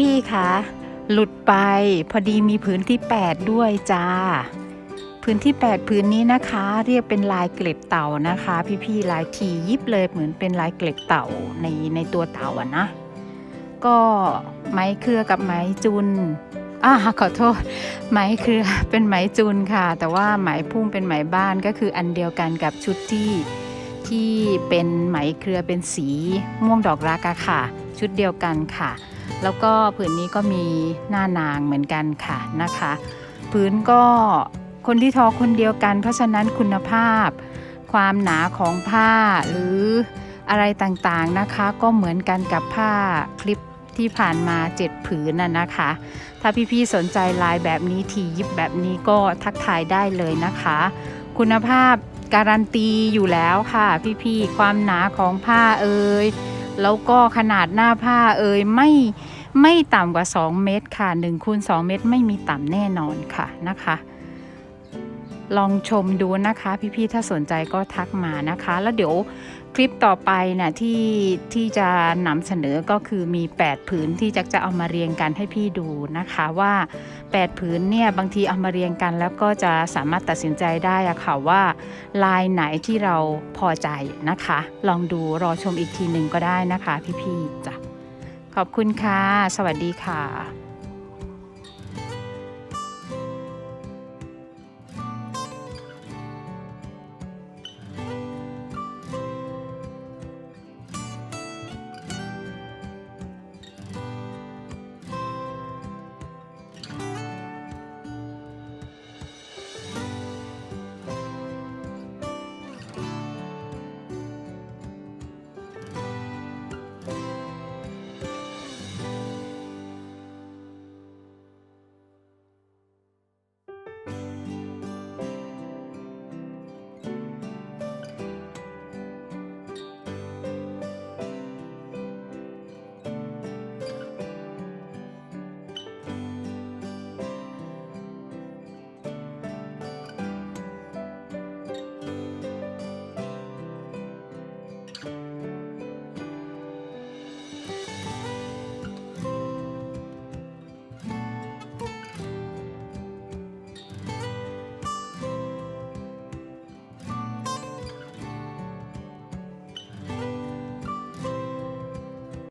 พี่ๆคะหลุดไปพอดีมีผืนที่ 8 ด้วยจ้าผืนที่8ผืนนี้นะคะ เรียกเป็นลายเกล็ดเต่านะคะ พี่ๆลายทียิบเลยเหมือนเป็นลายเกล็ดเต่าในในตัวเต่าอะนะ ก็ไม้เครือกับไม้จุนอ่าขอโทษไหมเครือเป็นไหมจูนค่ะ แต่ว่าไหมพุ่งเป็นไหมบ้านก็คืออันเดียวกันกับชุดที่ที่เป็นไหมเครือเป็นสีม่วงดอกรักอะค่ะ ชุดเดียวกันค่ะ แล้วก็ผืนนี้ก็มีหน้านางเหมือนกันค่ะนะคะผืนก็คนที่ทอคนเดียวกัน เพราะฉะนั้นคุณภาพ ความหนาของผ้าหรืออะไรต่างๆนะคะ ก็เหมือนกันกับผ้าคลิปที่ผ่านมาเจ็ดผืนน่ะนะคะ ถ้าพี่ๆสนใจลายแบบนี้ทียิบแบบนี้ก็ทักทายได้เลยนะคะ คุณภาพการันตีอยู่แล้วค่ะ พี่ๆความหนาของผ้าเอ่ย แล้วก็ขนาดหน้าผ้าเอ่ยไม่ไม่ต่ำกว่า 2 เมตรค่ะ1คูณ2เมตรไม่มีต่ำแน่นอนค่ะนะคะ ลองชมดูนะคะ พี่ๆถ้าสนใจก็ทักมานะคะ แล้วเดี๋ยวคลิปต่อไปนะที่ที่จะนำเสนอก็คือมี 8 ผืนที่จะจะเอามาเรียงกันให้พี่ดูนะคะว่า 8 ผืนเนี่ยบางทีเอามาเรียงกัน แล้วก็จะสามารถตัดสินใจได้อะค่ะว่า ลายไหนที่เราพอใจนะคะ ลองดูรอชมอีกทีหนึ่งก็ได้นะคะ พี่ๆจ้ะขอบคุณค่ะ สวัสดีค่ะ